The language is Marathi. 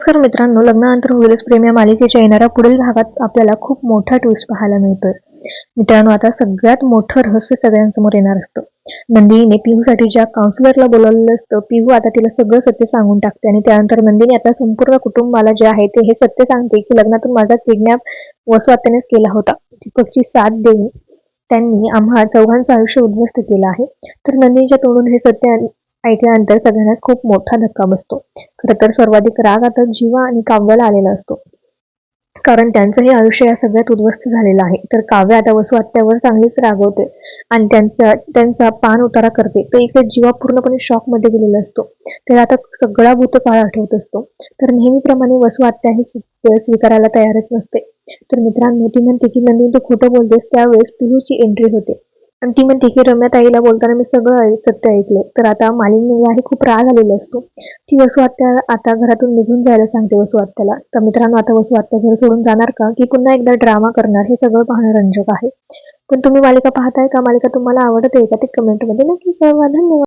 नमस्कार मित्रांनो लग्नानंतर होईलच प्रेम या मालिकेच्या येणाऱ्या पुढील भागात आपल्याला खूप मोठा ट्विस्ट पाहायला मिळतोय. मित्रांनो आता सगळ्यात मोठं रहस्य सगळ्यांसमोर येणार असतं. नंदिनीने पिहूसाठी ज्या काउन्सिलरला बोलावलेलं असतं पिहू आता तिला सगळं सत्य सांगून टाकते आणि त्यानंतर नंदिनी आता संपूर्ण कुटुंबाला जे आहे ते हे सत्य सांगते की लग्नातून माझा किडनॅप वसवात्यानेच केला होता. दीपकची साथ देऊन त्यांनी आम्हा चौघांचं आयुष्य उद्ध्वस्त केलं आहे. तर नंदिनीच्या तोंडून हे सत्य ऐकल्यानंतर सगळ्यांनाच खूप मोठा धक्का बसतो. खरं तर सर्वाधिक राग आता जीवा आणि काव्याला आलेला असतो. कारण त्यांचं हे आयुष्य या सगळ्यात उद्ध्वस्त झालेलं आहे. तर काव्य आता वसू आत्यावर चांगलीच रागवते आणि त्यांचा त्यांचा पान उतारा करते. तर इकडे जीवा पूर्णपणे शॉकमध्ये गेलेला असतो. त्याला आता सगळा भूतकाळ आठवत असतो. तर नेहमीप्रमाणे वसू आत्या ही स्वीकारायला तयारच नसते. तर मित्रांनो ती म्हणते की नंदिनी तू खोटं बोलतेस त्यावेळेस पिहूची एंट्री होते. आणि ती म्हणते की रम्याताईला बोलताना मी सगळं सत्य ऐकले तर आता मालिनीला आहे खूप राग आलेला असतो. ती वसू आत्या आता घरातून निघून जायला सांगते वसू आत्याला तर मित्रांनो आता वसू आत्या घर सोडून जाणार का? की पुन्हा एकदा ड्रामा करणार? हे सगळं पाहणं रंजक आहे. पण तुम्ही मालिका पाहताय का? मालिका तुम्हाला आवडते का? ते कमेंटमध्ये नक्की कळवा. धन्यवाद.